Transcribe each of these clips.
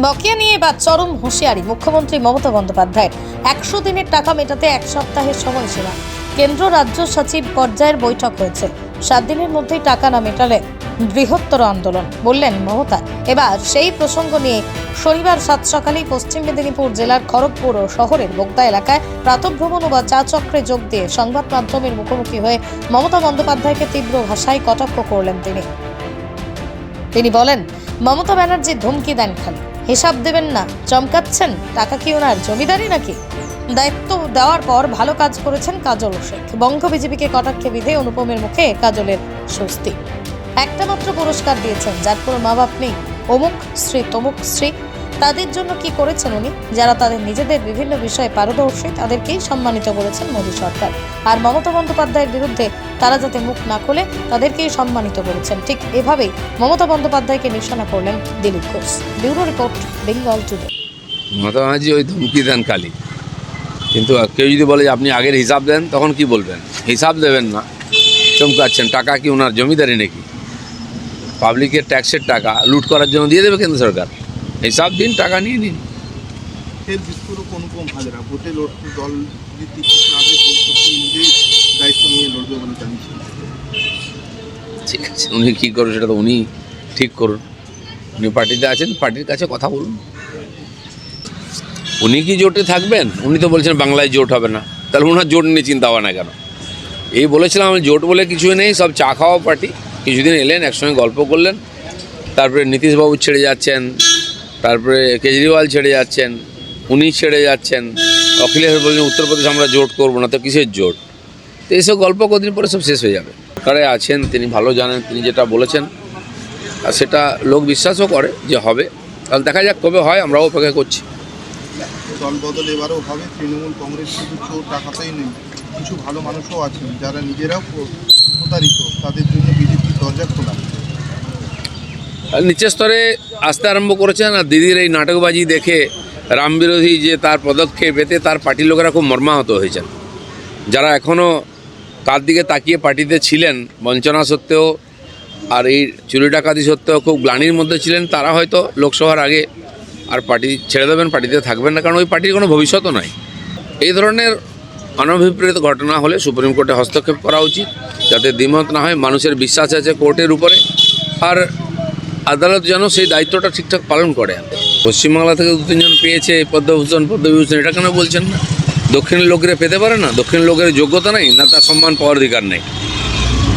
বকেয়া নিয়ে এবার চরম হুঁশিয়ারি, মুখ্যমন্ত্রী মমতা বন্দ্যোপাধ্যায়ের। একশো দিনের টাকা মেটাতে এক সপ্তাহের সময়সীমা। কেন্দ্র রাজ্য সচিব পর্যায়ের বৈঠক হয়েছে। সাত দিনের মধ্যেই টাকা না মেটালে বৃহত্তর আন্দোলন, বললেন মমতা। এবার সেই প্রসঙ্গ নিয়ে শনিবার সাত সকালেই পশ্চিম মেদিনীপুর জেলার খড়গপুর ও শহরের বোগদা এলাকায় প্রাতভ্রমণ বা চা চক্রে যোগ দিয়ে সংবাদ মাধ্যমের মুখোমুখি হয়ে মমতা বন্দ্যোপাধ্যায়কে তীব্র ভাষায় কটাক্ষ করলেন তিনি। তিনি বলেন, মমতা ব্যানার্জি ধমকি দেন খালি। হিসাব দেবেন না। চমকাচ্ছেন? টাকা কি ওনার জমিদারি নাকি? দায়িত্ব দেওয়ার পর ভালো কাজ করেছেন কাজল শেখ। বঙ্গ বিজেপিকে কটাক্ষে বিধে অনুপমের মুখে কাজলের স্বস্তি। একটা মাত্র পুরস্কার দিয়েছেন, যার কোনো মা বাপ নেই। অমুক শ্রী তমুক শ্রী তাদের জন্য কি করেছেন উনি? যারা তাদের নিজেদের বিভিন্ন বিষয়ে পারদর্শী, তাদেরকেই সম্মানিত করেছেন মোদী সরকার। আর মমতা বন্দ্যোপাধ্যায়ের বিরুদ্ধে তারা যাতে মুখ না খোলে, তাদেরকেই সম্মানিত করেছেন। ঠিক এভাবেই মমতা বন্দ্যোপাধ্যায়কে নিশানা করলেন Dilip Ghosh. Bureau report, Bengal today. Mamata Banerjee ওই ধমকি দেন খালি কিন্তু কেউ যদি বলে আপনি আগের হিসাব দেন, তখন কি বলবেন? হিসাব দেবেন না। চমকাচ্ছেন। টাকা কি ওনার জমিদারি নাকি? পাবলিকের ট্যাক্সের টাকা লুট করার জন্য দিয়ে দেবে কেন্দ্র সরকার? হিসাব দিন টাকা নিয়ে নিন। ফের বিস্ফোরক অনুপম হাজরা ভোটে লড়তে দল যদি টিকিট না দেয় ভোট করতে নিজেই দায়িত্ব নিয়ে লড়বে বলে জানিয়েছেন। ঠিক আছে উনি কী করবেন সেটা তো উনি ঠিক করুন। উনি পার্টিতে আছেন পার্টির কাছে কথা বলুন। উনি কি জোটে থাকবেন? উনি তো বলছেন বাংলায় জোট হবে না। তাহলে ওনার জোট নিয়ে চিন্তা হবে না কেন? এই বলেছিলাম আমি জোট বলে কিছুই নেই সব চা খাওয়া পার্টি। কিছুদিন এলেন একসঙ্গে গল্প করলেন। তারপরে নীতিশবাবু ছেড়ে যাচ্ছেন। তারপরে কেজরিওয়াল ছেড়ে যাচ্ছেন, উনি ছেড়ে যাচ্ছেন, অখিলেশ বলছেন, উত্তরপ্রদেশ আমরা জোট করব না, তো কিসের জোট? তো এইসব গল্প কদিন পরে সব শেষ হয়ে যাবে। সরকারে আছেন, তিনি ভালো জানেন, তিনি যেটা বলেছেন, আর সেটা লোক বিশ্বাসও করে যে হবে। তাহলে দেখা যাক কবে হয়, আমরাও অপেক্ষা করছি। দল বদল এবারও হবে, তৃণমূল কংগ্রেস চোর টাকাতেই নেই। কিছু ভালো মানুষও আছেন, যারা নিজেরাও প্র- প্রতারিত, তাদের জন্য বিজেপির দরজা খোলা। নিচের স্তরে আসতে আরম্ভ করেছেন আর দিদির এই নাটকবাজি দেখে রাম বিরোধী যে তার পদক্ষেপ, এতে তার পার্টির লোকেরা খুব মর্মাহত হয়েছেন। যারা এখনও তার দিকে তাকিয়ে পার্টিতে ছিলেন, বঞ্চনা সত্ত্বেও আর এই চুরি ডাকাতি সত্ত্বেও খুব গ্লানির মধ্যে ছিলেন, তারা হয়তো লোকসভার আগে আর পার্টি ছেড়ে দেবেন, পার্টিতে থাকবেন না, কারণ ওই পার্টির কোনো ভবিষ্যৎও নাই। এই ধরনের অনভিপ্রেত ঘটনা হলে সুপ্রিম কোর্টে হস্তক্ষেপ করা উচিত, যাতে দ্বিমত না হয় মানুষের বিশ্বাস আছে কোর্টের উপরে। আর আদালত যেন সেই দায়িত্বটা ঠিকঠাক পালন করে। পশ্চিমবাংলা থেকে দু তিনজন পেয়েছে, পদ্মভূষণ পদ্মভূষণ এটা কেন বলছেন না? দক্ষিণের লোকেরা পেতে পারে না? দক্ষিণের লোকের যোগ্যতা নেই, না তার সম্মান পাওয়ার অধিকার নেই।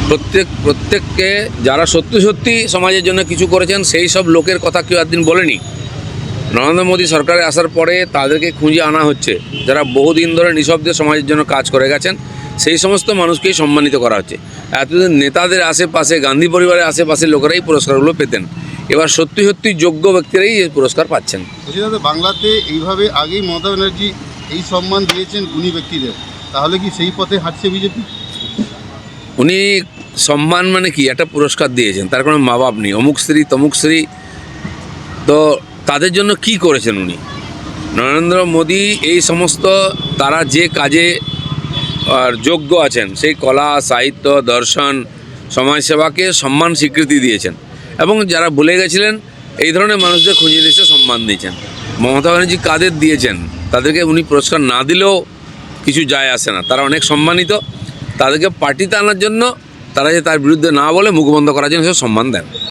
প্রত্যেক, প্রত্যেককে যারা সত্যি সত্যি সমাজের জন্য কিছু করেছেন, সেই সব লোকের কথা কেউ একদিন বলেনি। নরেন্দ্র মোদী সরকারে আসার পরে তাদেরকে খুঁজে আনা হচ্ছে যারা বহুদিন ধরে নিঃশব্দে সমাজের জন্য কাজ করে গেছেন সেই সমস্ত মানুষকেই সম্মানিত করা হচ্ছে। এতদিন নেতাদের আশেপাশে গান্ধী পরিবারের আশেপাশে লোকেরাই পুরস্কারগুলো পেতেন। এবার সত্যি সত্যি যোগ্য ব্যক্তিরাই এই পুরস্কার পাচ্ছেন। বাংলাতে এইভাবে আগেই মমতা ব্যানার্জি এই সম্মান দিয়েছেন গুণী ব্যক্তিদের তাহলে কি সেই পথে হাঁটছে বিজেপি? উনি সম্মান মানে কি? একটা পুরস্কার দিয়েছেন তার কোনো মা বাপ নেই। অমুক স্ত্রী তমুক স্ত্রী তো তাদের জন্য কি করেছেন উনি? নরেন্দ্র মোদী এই সমস্ত তারা যে কাজে যোগ্য আছেন, সেই কলা, সাহিত্য, দর্শন, সমাজসেবাকে সম্মান স্বীকৃতি দিয়েছেন। এবং যারা ভুলে গেছিলেন, এই ধরনের মানুষদের খুঁজে এসে সম্মান দিয়েছেন। মমতা ব্যানার্জি কাদের দিয়েছেন? তাদেরকে উনি পুরস্কার না দিলেও কিছু যায় আসে না। তারা অনেক সম্মানিত। তাদেরকে পার্টিতে আনার জন্য তারা যে তার বিরুদ্ধে না বলে মুখবন্ধ করার জন্য সে সম্মান দেন।